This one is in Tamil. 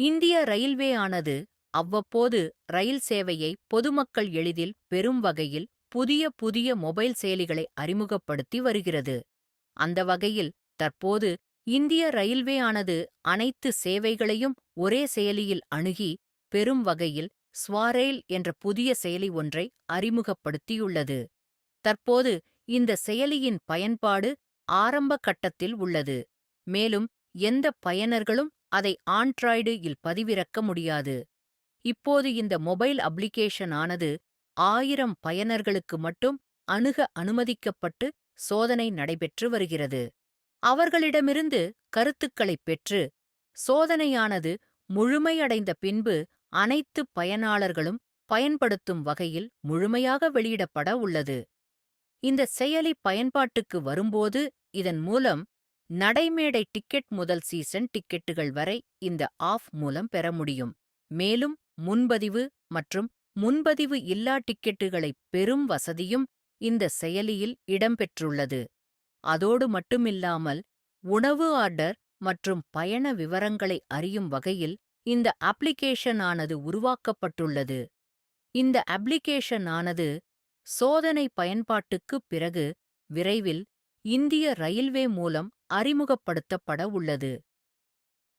இந்திய ரயில்வேயானது அவ்வப்போது ரயில் சேவையை பொதுமக்கள் எளிதில் பெறும் வகையில் புதிய புதிய மொபைல் செயலிகளை அறிமுகப்படுத்தி வருகிறது. அந்த வகையில் தற்போது இந்திய ரயில்வேயானது அனைத்து சேவைகளையும் ஒரே செயலியில் அணுகி பெறும் வகையில் ஸ்வாரெயில் என்ற புதிய செயலி ஒன்றை அறிமுகப்படுத்தியுள்ளது. தற்போது இந்த செயலியின் பயன்பாடு ஆரம்ப கட்டத்தில் உள்ளது. மேலும் எந்த பயனர்களும் அதை ஆண்ட்ராய்டு இல் பதிவிறக்க முடியாது. இப்போது இந்த மொபைல் அப்ளிகேஷன் ஆனது ஆயிரம் பயனர்களுக்கு மட்டும் அணுக அனுமதிக்கப்பட்டு சோதனை நடைபெற்று வருகிறது. அவர்களிடமிருந்து கருத்துக்களைப் பெற்று சோதனையானது முழுமையடைந்த பின்பு அனைத்து பயனாளர்களும் பயன்படுத்தும் வகையில் முழுமையாக வெளியிடப்பட உள்ளது. இந்த செயலி பயன்பாட்டுக்கு வரும்போது இதன் மூலம் நடைமேடை டிக்கெட் முதல் சீசன் டிக்கெட்டுகள் வரை இந்த ஆஃப் மூலம் பெற முடியும். மேலும் முன்பதிவு மற்றும் முன்பதிவு இல்லா டிக்கெட்டுகளை பெறும் வசதியும் இந்த செயலியில் இடம்பெற்றுள்ளது. அதோடு மட்டுமில்லாமல் உணவு ஆர்டர் மற்றும் பயண விவரங்களை அறியும் வகையில் இந்த அப்ளிகேஷன் ஆனது உருவாக்கப்பட்டுள்ளது. இந்த அப்ளிகேஷன் ஆனது சோதனை பயன்பாட்டுக்குப் பிறகு விரைவில் இந்திய ரயில்வே மூலம் அறிமுகப்படுத்தப்பட உள்ளது.